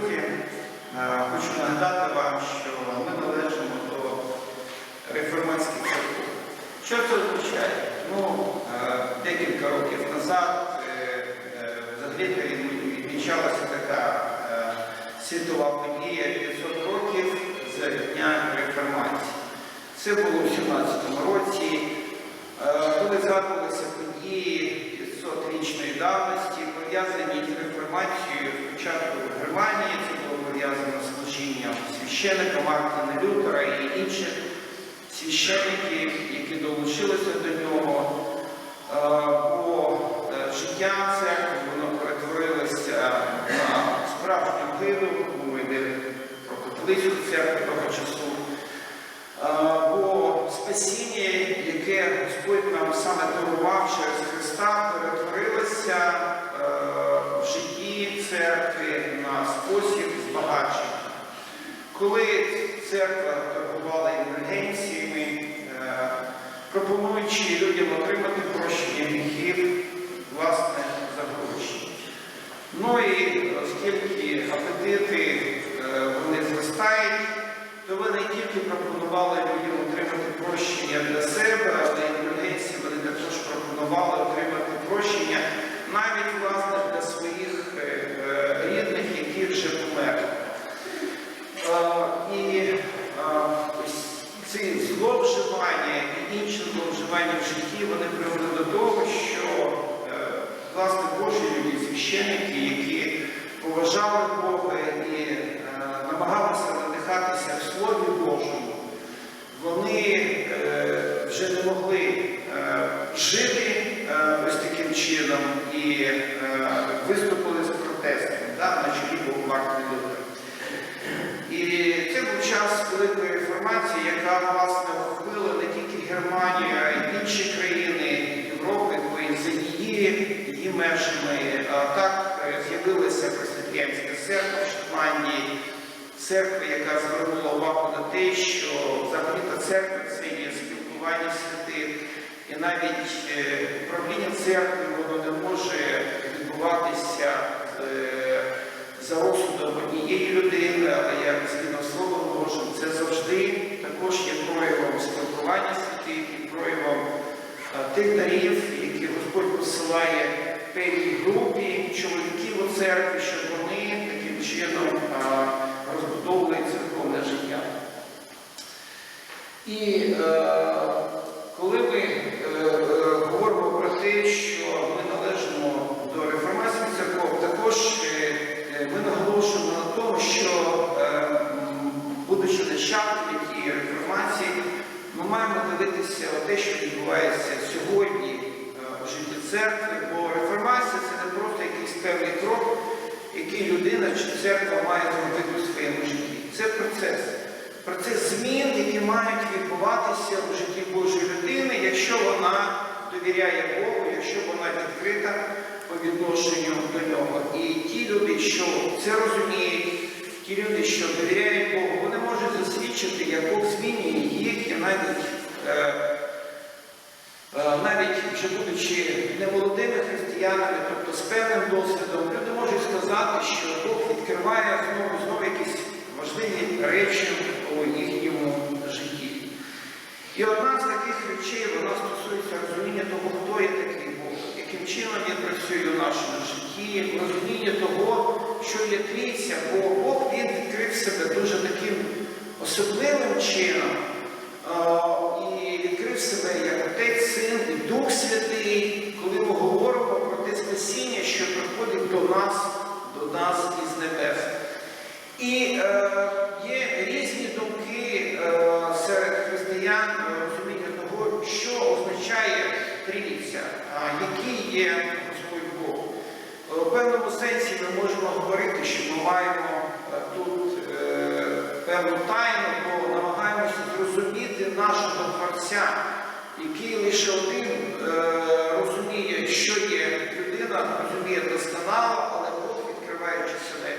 друзі, е, хочу нагадати вам, що ми належимо до реформатських церков. Що це означає? Ну, е, декілька років назад е, взагалі відмічалася така світова подія 500 років з дня реформації. Це було в 17-му році. Коли згадувалися події 500-річної давності, пов'язані з реформацією спочатку Германії, це було пов'язано з служінням священника Мартина Лютера і інших священників, які долучилися до нього. Е, Бо е, життя церкви воно перетворилося на справжню гиду, мова йде про католицьку церкву того часу. Е, Бо спасіння, яке Господь нам саме дарував через Христа, перетворилося е, в житті церкви Коли церква торгувала індульгенціями, е, пропонуючи людям отримати прощення гріхів, власне, за гроші. Ну і оскільки апетити е, вони зростають, то вони тільки пропонували людям отримати прощення для себе, але індульгенції вони також пропонували отримати прощення навіть власне для своїх е, е, рідних, які вже померли. Е, І е, ось ці зловживання і інші зловживання в житті вони привели до того, що е, власне Божі люди, священники, які поважали Бога і е, намагалися надихатися в Слові Божому, вони е, вже не могли е, жити е, ось таким чином і е, виступили з протестом да, на чолі був Мартин Лютер. І це був час великої реформації, яка власне охопила не тільки Германію, а й інші країни Європи, бо і за її, її межами. А так е, з'явилася Пресвітеріанська церква в Шотландії, церква, яка звернула увагу на те, що взагалі та церква це є спілкування святих. І навіть е, управління церкви воно не може відбуватися е, за розсудом однієї людини, але як Словом Божим, це завжди також є проявом спілкування святих і проявом е, тих дарів, які Господь посилає певній групі чоловіків у церкві, щоб вони таким чином розбудовували церковне життя. І е, коли ми е, говоримо про те, що ми належимо до реформаційних церков, також е, ми наголошуємо на тому, що, будучи нащадками тієї реформації, ми маємо дивитися те, що відбувається сьогодні у житті церкви, бо реформація це не просто якийсь певний крок, який людина чи церква має зробити у своєму житті. Це процес. Процес змін, які мають відбуватися у житті Божої людини, якщо вона довіряє Богу, якщо вона відкрита по відношенню до нього. І ті люди, що це розуміють, ті люди, що довіряють Богу, вони можуть засвідчити, як Бог змінює їх і навіть. Е, Е, навіть вже будучи немолодими християнами, тобто з певним досвідом, люди можуть сказати, що Бог відкриває знову знову якісь важливі речі у їхньому житті. І одна з таких речей вона стосується розуміння того, хто є такий Бог, яким чином він працює у нашому житті, розуміння того, що є трійця, бо Бог він відкрив себе дуже таким особливим чином. Як Отець, Син і Дух Святий, коли ми говоримо про те спасіння, що приходить до нас, до нас із небес. І е, є різні думки е, серед християн е, розуміння того, що означає трійця, який є Господь Бог. Е, У певному сенсі ми можемо говорити, що ми маємо е, тут е, певну тайну, бо намагаємося зрозуміти нашого Творця, який лише один е, розуміє, що є людина, розуміє досконало, але Бог, відкриваючи себе,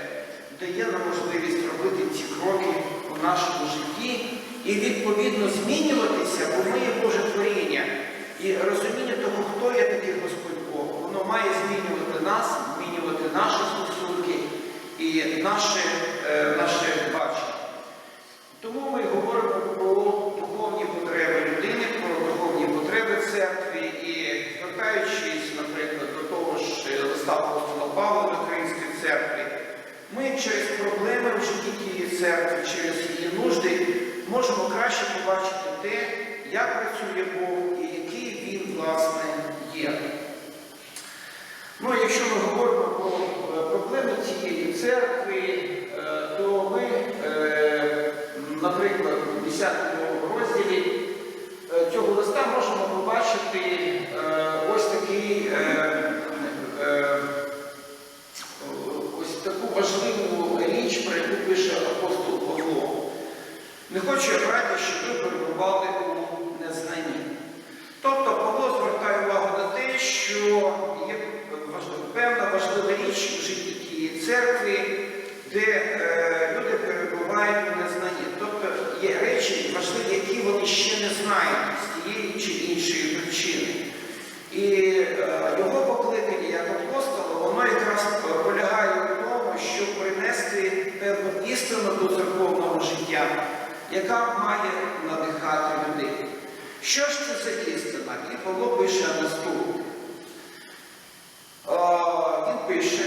дає нам можливість робити ці кроки у нашому житті і відповідно змінюватися, бо ми є Боже творіння. І розуміння того, хто є такий Господь Бог, воно має змінювати нас, змінювати наші стосунки і наше, е, наше бачення. Тому ми говоримо про духовні потреби церкви і звертаючись, наприклад, до того ж листа апостола Павла до Української церкви, ми через проблеми в житті тієї церкви, через її нужди можемо краще побачити те, як працює Бог і який він, власне, є. Ну, якщо ми говоримо про е, проблеми цієї церкви, тієї церкви, де е, люди перебувають у незнанні. Тобто є речі важливі, які вони ще не знають з тієї чи іншої причини. І е, його покликання як апостола, воно якраз полягає в тому, щоб принести певну істину до церковного життя, яка має надихати людей. Що ж це за істина? І Павло пише наступне. Е, Він пише,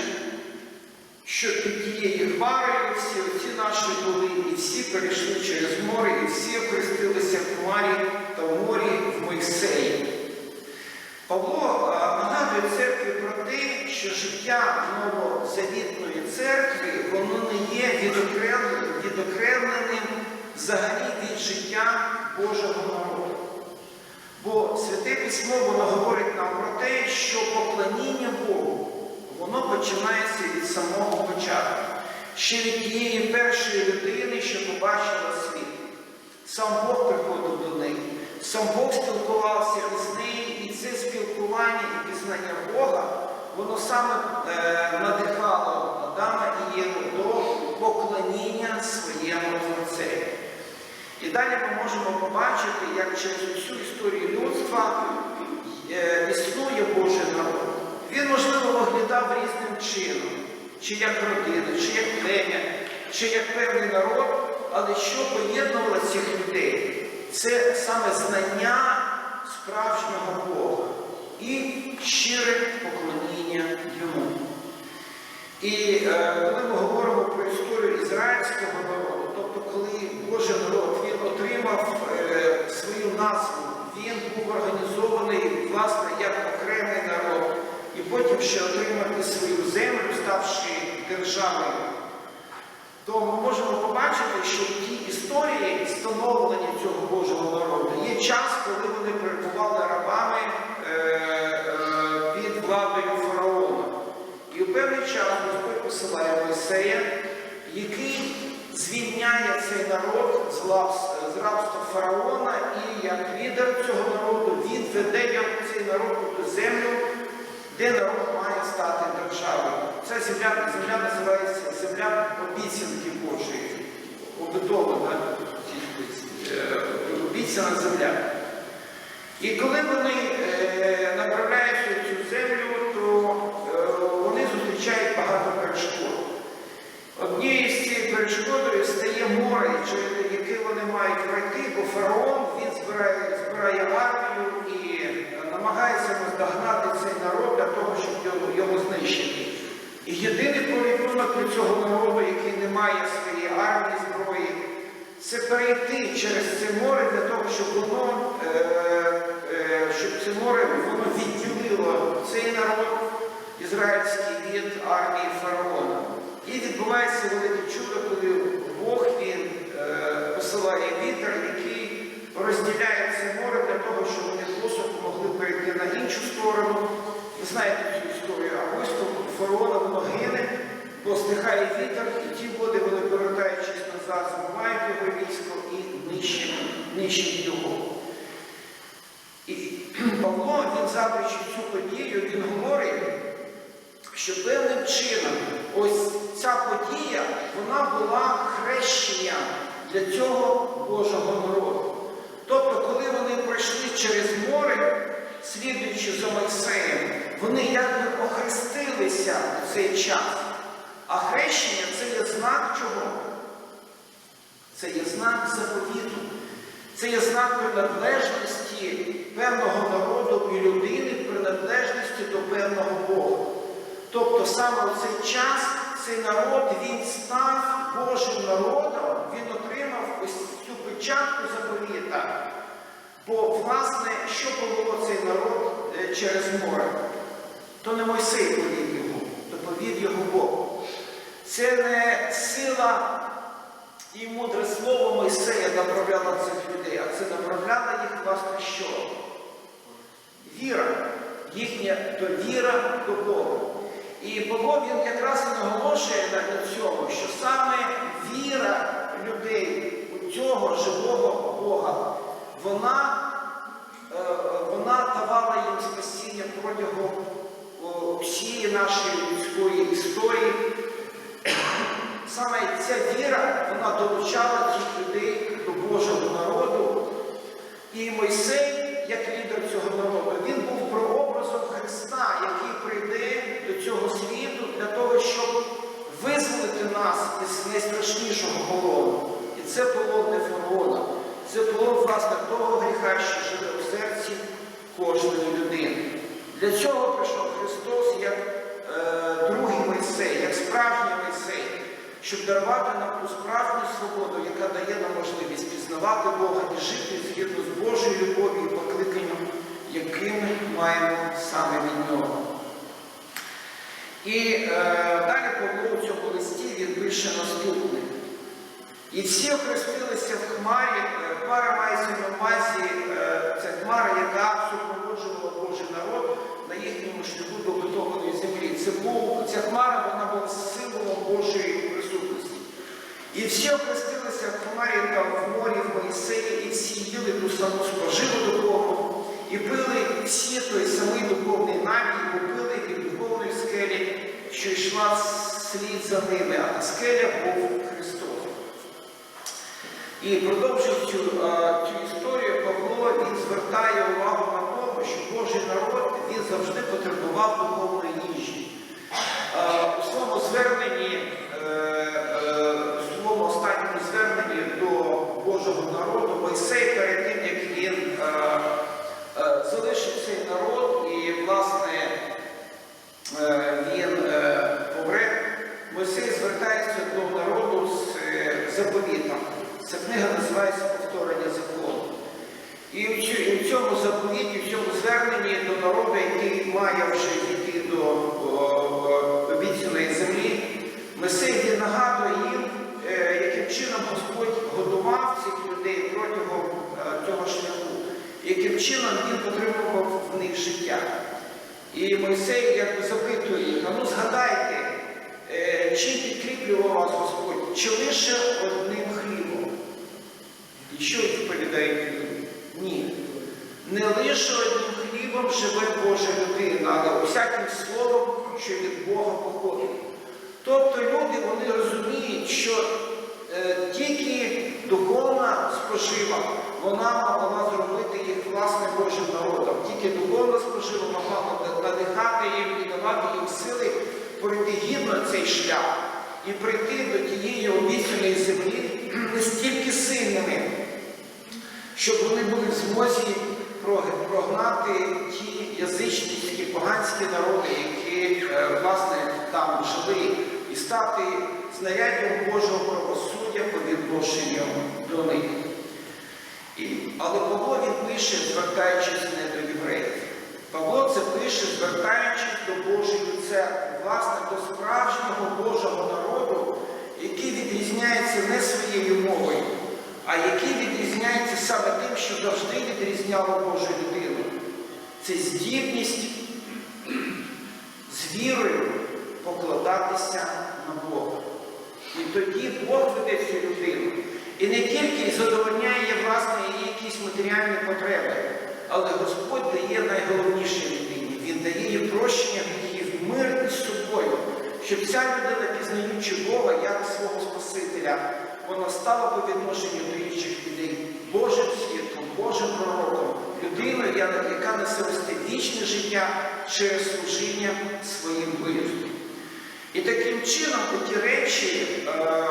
що під тією хмарою всі отці наші були, і всі перейшли через море, і всі охрестилися в хмарі та в морі в Мойсеї. Павло нагадує церкві про те, що життя новозавітної церкви воно не є відокремленим, відокремленим взагалі від життя Божого народу. Бо Святе Письмо воно говорить нам про те, що поклоніння Богу воно починається від самого початку, ще від тієї першої людини, що побачила світ. Сам Бог приходив до неї, сам Бог спілкувався із нею, і це спілкування і пізнання Бога, воно саме е, надихало Адама і Єву до поклоніння своєму Творцеві. І далі ми можемо побачити, як через всю історію людства е, існує Божий народ. Він, можливо, виглядав різним чином, чи як родина, чи як плем'я, чи як певний народ, але що поєднувало цих людей? Це саме знання справжнього Бога і щире поклоніння йому. І е, коли ми говоримо про історію ізраїльського народу, тобто коли Божий народ він отримав е, свою назву, він був організований власне як окремий народ, потім ще отримати свою землю, ставши державою, то ми можемо побачити, що в тій історії становлення цього Божого народу є час, коли вони перебували рабами е, е, під владою фараона. І у певний час Господь посилає Мойсея, який звільняє цей народ з, лав- з рабства фараона, і як лідер цього народу він веде цей народ у землю, де Ця земля, земля називається земля обіцянки Божої, обидована обіцяна земля. І коли вони е, направляються цю землю, то е, вони зустрічають багато перешкод. Однією з цією перешкодою стає море, яке вони мають пройти, бо фараон він збирає, збирає армію і е, намагається наздогнати цей народ для того, щоб його, його знищити. І єдиний порятунок для цього народу, який не має своєї армії, зброї, це перейти через це море для того, щоб воно, е, е, щоб це море воно відділило цей народ ізраїльський від армії фараона. І відбувається велике чудо, коли Бог він е, посилає вітер, який розділяє це море для того, щоб вони просто могли перейти на іншу сторону. Ви знаєте цю історію, а військо фараона воно гине, бо вітер, і ті води, вони повертаючись назад, змивають його військо і нищать його. І Павло, він згадуючи цю подію, він говорить, що певним чином ось ця подія, вона була хрещенням для цього Божого народу. Тобто, коли вони пройшли через море, слідуючи за Мойсеєм, вони якби охрестилися у цей час. А хрещення це є знак чого? Це є знак заповіту. Це є знак приналежності певного народу і людини, приналежності до певного Бога. Тобто саме у цей час цей народ він став Божим народом, він отримав ось цю печатку заповіта. Бо, власне, що повело цей народ е, через море? То не Мойсей повів його, то повів його Бог. Це не сила і мудре слово Мойсея направляло цих людей, а це направляла їх, власне, що? Віра, їхня довіра до Бога. І Павло він якраз і наголошує на цьому, що саме віра людей у цього живого Бога, вона, е, вона давала їм спасіння протягом всієї нашої людської історії. Саме ця віра, вона долучала цих людей до Божого народу. І Мойсей, як лідер цього народу, він був прообразом Христа, який прийде до цього світу для того, щоб визволити нас із найстрашнішого полону. І це полон не фараона. Це полон, власне, того гріха, що живе у серці кожної людини. Для цього прийшов Христос як е, другий Мойсей, як справжній Мойсей, щоб дарувати нам ту справжню свободу, яка дає нам можливість пізнавати Бога і жити згідно з Божою любов'ю і покликанням, яким маємо саме від Нього. І е, далі Павло у цьому листі він пише наступне. І всі охрестилися в хмарі, е, хмара мається на увазі, е, це хмара, яка супроводжувала Божий народ на їхньому шляху до готованої землі. Це був, ця хмара вона була символом Божої присутності. І всі охрестилися в хмарі та в морі в Моїсеї, і всі їли ту саму споживу духовну, і пили всі той самий духовний напій, бо пили від духовної скелі, що йшла слід за ними, а скеля був Христос. І продовжуючи цю, історію, Павло він звертає увагу на тому, що Божий народ він завжди потребував духовної їжі. У своєму зверненні, е, е, у своєму останньому зверненні до Божого народу Мойсей перед тим, як він е, е, залишив цей народ і, власне, е, він е, помре, Мойсей звертається до народу з е, заповітом. Ця книга називається Повторення закону. І в цьому заповіті, в цьому зверненні до народу, який має вже йти до обіцяної землі, Месей він нагадує їм, е, яким чином Господь годував цих людей протягом е, цього шляху, яким чином він підтримував в них життя. І Мойсей запитує їх, ну згадайте, е, чим підкріплював вас Господь, чи лише одним хлібом? І що відповідають люди? Ні. Не лише одним хлібом живе Божа людина, але усяким словом, що від Бога походить. Тобто люди вони розуміють, що е, тільки духовна спожива, вона могла зробити їх власне Божим народом. Тільки духовна спожива могла надихати їм і давати їм сили пройти гідно цей шлях і прийти до тієї обіцяної землі настільки сильними, щоб вони були в змозі прогнати ті язичницькі поганські народи, які е, власне там жили, і стати знаряддям Божого правосуддя по відношенню до них. І, але Павло він пише, звертаючись не до євреїв. Павло це пише, звертаючись до Божої церкви, власне, до справжнього Божого народу, який відрізняється не своєю мовою, а який відрізняється саме тим, що завжди відрізняло Божу людину. Це здібність з вірою покладатися на Бога. І тоді Бог веде цю людину. І не тільки задовольняє власне її якісь матеріальні потреби, але Господь дає найголовніше людині. Він дає їй прощення гріхів, мир із собою, щоб ця людина, пізнаючи Бога як свого Спасителя, вона стала по відношенню до інших людей Божим свідком, Божим пророком, людиною, яка несе вічне життя через служіння своїм ближнім. І таким чином ті речі, е,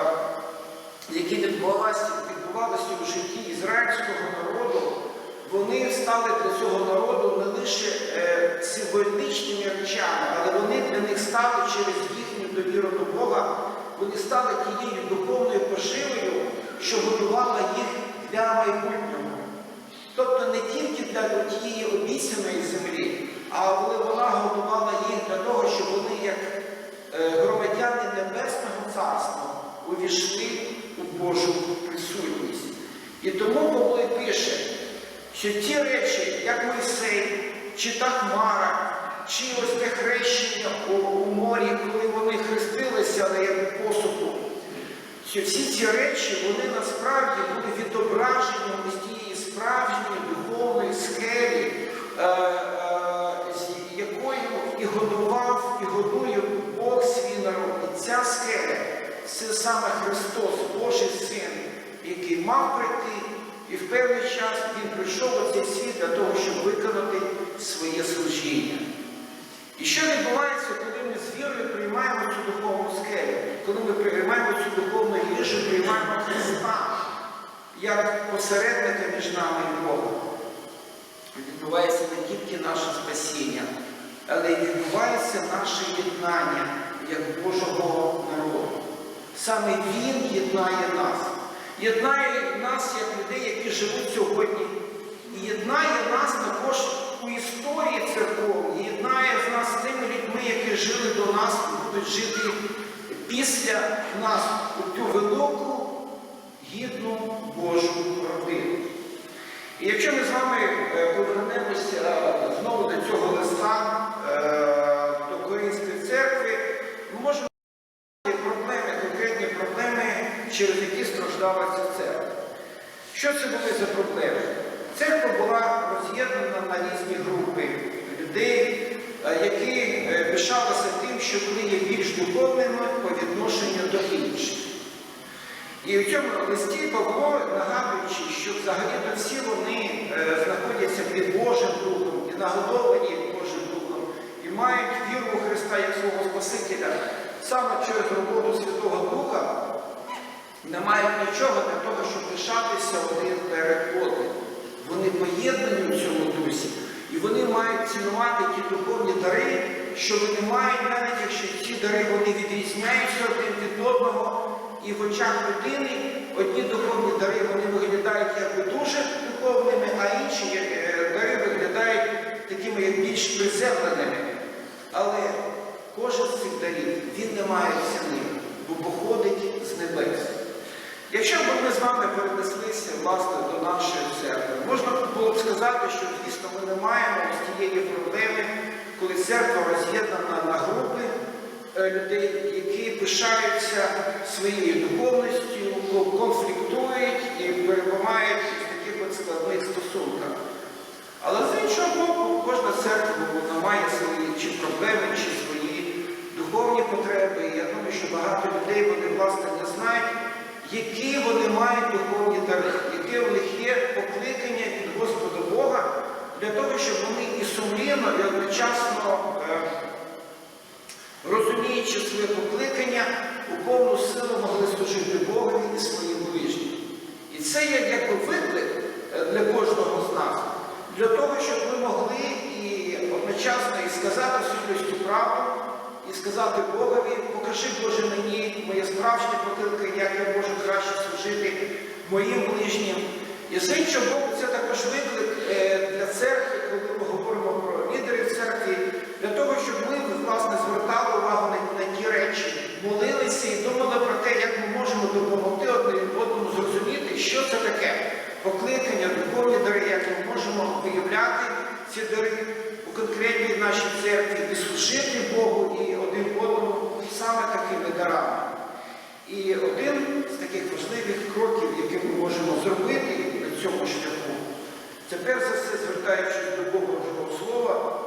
які відбувалися, відбувалися у житті ізраїльського народу, вони стали для цього народу не лише е, символічними речами, але вони для них стали через їхню довіру до Бога, вони стали тією духовною поживою, що готувала їх для майбутнього. Тобто не тільки для тієї обіцяної землі, але вона готувала їх для того, щоб вони, як е, громадяни Небесного Царства, увійшли у Божу присутність. І тому Павло пише, що ті речі, як Мойсей, чи та Хмара, чи ось те хрещення у, морі, коли вони хрестилися на як посуху, що всі ці речі, вони насправді були відображені ось тієї справжньої духовної скелі, е, е, з якою і годував, і годує Бог свій народ. І ця скеля це саме Христос, Божий Син, який мав прийти, і в певний час Він прийшов у цей світ для того, щоб виконати своє служіння. І що відбувається, коли ми з вірою приймаємо цю духовну скелю, коли ми приймаємо цю духовну їжу, приймаємо Христа як посередника між нами і Богом. Відбувається не тільки наше спасіння, але й відбувається наше єднання як Божого народу. Саме Він єднає нас. Єднає нас як людей, які живуть сьогодні. І єднає нас також у історії церковній, єднає з нас з тими людьми, які жили до нас і будуть жити після нас у ту велику, гідну Божу родину. І якщо ми з вами е, повернемося знову до цього листа е, до Коринської церкви, ми можемо бачити проблеми, конкретні проблеми, через які страждала ця церква. Що це були за проблеми? Церква була роз'єднана на різні групи людей, е, які е, пишалися тим, що вони є більш духовними по відношенню до інших. І в цьому листі Павло, нагадуючи, що взагалі-то всі вони е, знаходяться під Божим Духом і нагодовані Божим Духом, і мають віру у Христа як свого Спасителя, саме через роботу Святого Духа, не мають нічого для того, щоб лишатися один перед одним. Вони поєднані в цьому дусі, і вони мають цінувати ті духовні дари, що вони мають, навіть якщо ці дари вони відрізняються один від одного. І в очах людини одні духовні дари вони виглядають як дуже духовними, а інші е, дари виглядають такими як більш приземленими. Але кожен з цих дарів він не має ціни, бо походить з небес. Якщо б ми з вами перенеслися власне до нашої церкви, можна було б сказати, що звісно ми не маємо ось тієї проблеми, коли церква роз'єднана на групи е, людей, які пишаються своєю духовністю, конфліктують і перебувають в таких от складних стосунках. Але з іншого боку, кожна церква вона має свої чи проблеми, чи свої духовні потреби. І я думаю, що багато людей вони власне не знають, які вони мають духовні дари, яке у них є покликання від Господа Бога для того, щоб вони і сумлінно, і одночасно, е, розуміючи своє покликання, у повну силу могли служити Богові і своїм ближнім. І це є якби виклик е, для кожного з нас, для того, щоб ми могли і одночасно і сказати світлістю правду, і сказати Богові, покажи Боже мені моє справжнє покликання, як я можу краще служити моїм ближнім. І з іншого боку, це також виклик е, для церкви, коли ми говоримо про лідерів церкви, для того, щоб ми власне звертали увагу на, ті речі, молилися і думали про те, як ми можемо допомогти одному зрозуміти, що це таке покликання, духовні дари, як ми можемо виявляти ці дари у конкретній нашій церкві і служити Богу і один одному саме такими дарами. І один з таких важливих кроків, які ми можемо зробити на цьому шляху, це перш за все, звертаючись до Божого Слова,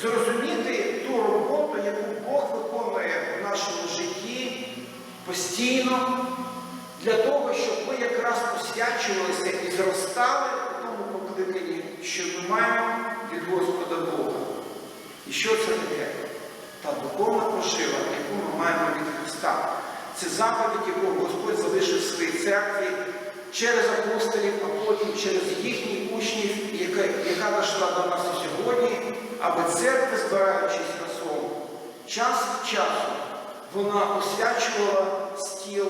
зрозуміти ту роботу, яку Бог виконує в нашому житті постійно, для того, щоб ми якраз посвячувалися і зростали в тому покликанні, що ми маємо від Господа Бога. І що це таке? та духовна пожива, яку ми маємо від Христа. Це заповідь, яку Господь залишив в своїй церкві через апостолів, а потім через їхніх учнів, яка, яка дійшла до нас сьогодні, аби церква, збираючись разом, час від часу вона освячувала стіл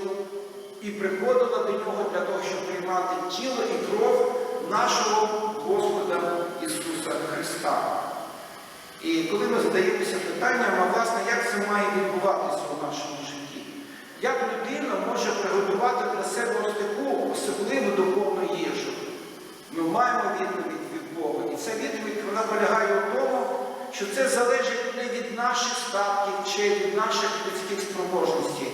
і приходила до нього для того, щоб приймати тіло і кров нашого Господа Ісуса Христа. І коли ми задаємося питанням, а власне, як це має відбуватися у нашому житті? Як людина може приготувати для себе ось таку особливу духовну їжу? Ми маємо відповідь від Бога. І ця відповідь вона полягає в тому, що це залежить не від наших статків чи від наших людських спроможностей,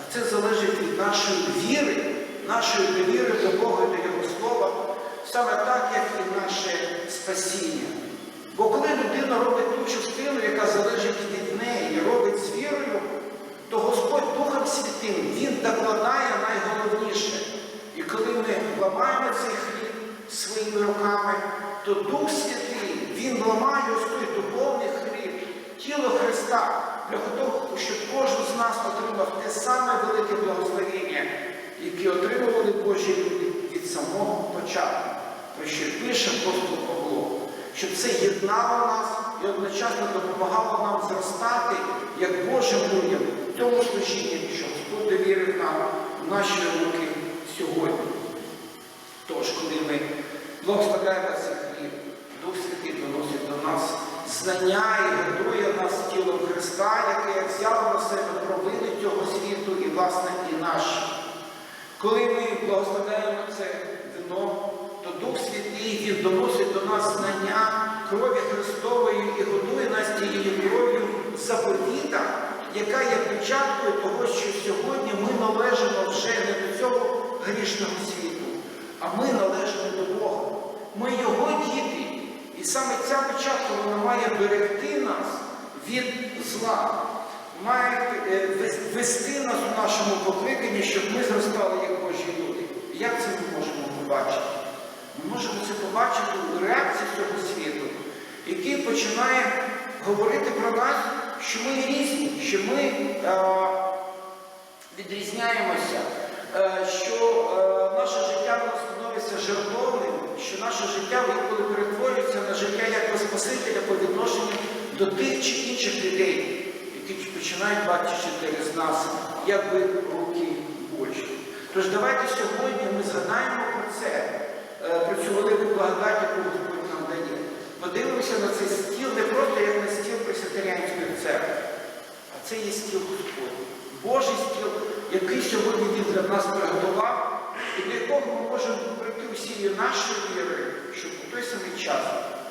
а це залежить від нашої віри, нашої довіри до Бога і до Його Слова, саме так, як і наше спасіння. Бо коли людина робить ту частину, яка залежить від неї, робить з вірою, то Господь Духом Святим Він докладає найголовніше. І коли ми ламаємо цей хліб своїми руками, то Дух Святий, Він ламає ось той духовний хліб, тіло Христа, для того, щоб кожен з нас отримав те саме велике благословення, яке отримували Божі люди від самого початку, про що пише апостол Павло щоб це єднало нас і одночасно допомагало нам зростати як Божим людям тому служінні, що Господь довірив нам в наші руки сьогодні. Тож, коли ми благословляємо цей Дух Святий доносить до нас знання і готує нас тілом Христа, яке взяло на себе провини цього світу і, власне, і наші. Коли ми благословляємо це вино, то Дух Святий Він доносить до нас знання крові Христової і готує нас тією кров'ю заповіта, яка є печаткою того, що сьогодні ми належимо вже не до цього грішного світу, а ми належимо до Бога. Ми Його діти. І саме ця печатка вона має берегти нас від зла, має е, вести нас у нашому покликанні, щоб ми зростали як Божі люди. Як це ми можемо побачити? Ми можемо це побачити у реакції цього світу, який починає говорити про нас, що ми різні, що ми е, відрізняємося, е, що е, наше життя в становиться жертовним, що наше життя інколи перетворюється на життя як Спасителя по відношенню до тих чи інших людей, які починають бачити через нас, якби руки Божі. Тож давайте сьогодні ми згадаємо про це, е, про цю велику благодать, яку Господь нам дає. Подивимося на цей стіл не просто як на стіл Пресвітеріанської церкви, а це є стіл Господній. Божий стіл, який сьогодні Він для нас приготував, і до якого ми можемо прийти усією нашої віри, щоб у той самий час,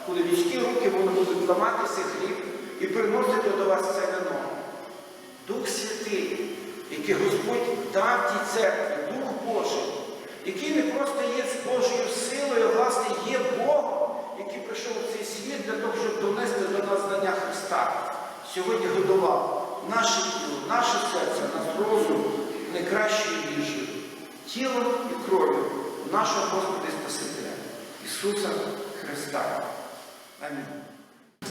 коли людські руки вони будуть ламати цей хліб і приносити до вас це вино. Дух Святий, який Господь дав тій церкві, Дух Божий, який не просто є з Божою силою, а власне є Богом, який прийшов у цей світ для того, щоб донести до нас знання Христа. Сьогодні годував наше тіло, наше серце, наш розум не краще, ніж тілом і кров'ю нашого Господа Спасителя Ісуса Христа. Амінь.